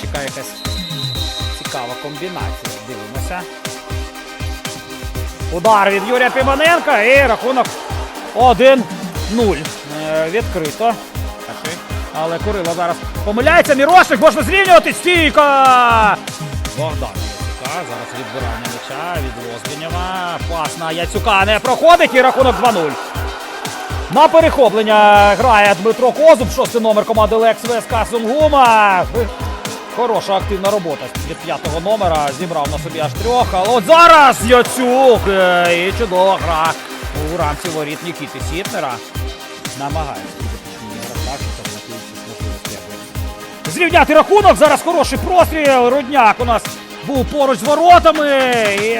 чекає якась цікава комбінація. Дивимося. Удар від Юрія Піманенка і рахунок 1-0. Е, Відкрито. Але Курило зараз помиляється. Мірошник можна зрівнювати. Стійка! Богдан Яцюка. Зараз відбирання м'яча від Лозбінєва. Пас на Яцюка не проходить і рахунок 2-0. На перехоплення грає Дмитро Козуб, шостий номер команди Лекс ВСК Сунгума. Хороша активна робота від п'ятого номера. Зібрав на собі аж трьох. Але от зараз Яцюк. е, І чудова гра у рамці воріт Нікіти Сітнера. Намагається. Зрівняти рахунок. Зараз хороший простріл. Рудняк у нас був поруч з воротами. І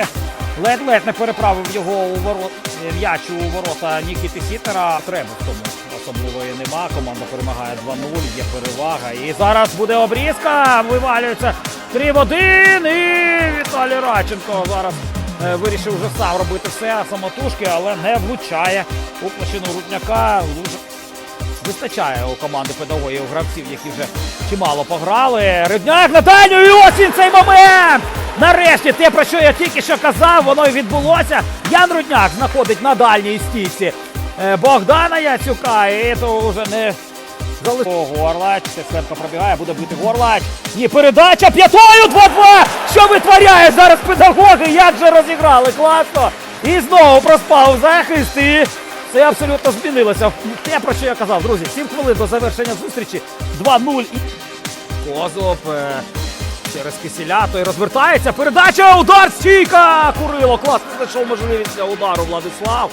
ледь-ледь не переправив його у ворот м'яч у ворота Нікіти Сітера. Треба в тому особливої нема. Команда перемагає 2-0, є перевага. І зараз буде обрізка. Вивалюється 3 в 1. І Віталій Радченко зараз е, вирішив вже сам робити все самотужки, але не влучає у площину Рудняка. Вистачає у команди педагогів гравців, які вже чимало пограли. Ридняк на і ось він цей момент! Нарешті те, про що я тільки що казав, воно й відбулося. Ян Рудняк знаходить на дальній стійці е, Богдана Яцюка. І то вже не залишило Горлач. Тесленко пробігає, буде бити Горлач. Ні, передача п'ятою 2-2! Що витворяє зараз педагоги? Як же розіграли? Класно! І знову проспав захист. І це абсолютно змінилося. Те, про що я казав, друзі. 7 хвилин до завершення зустрічі. 2-0. І Козов е, через кисіля, той розвертається. Передача, удар, стійка! Курило, класно знайшов можливість для удару Владислав.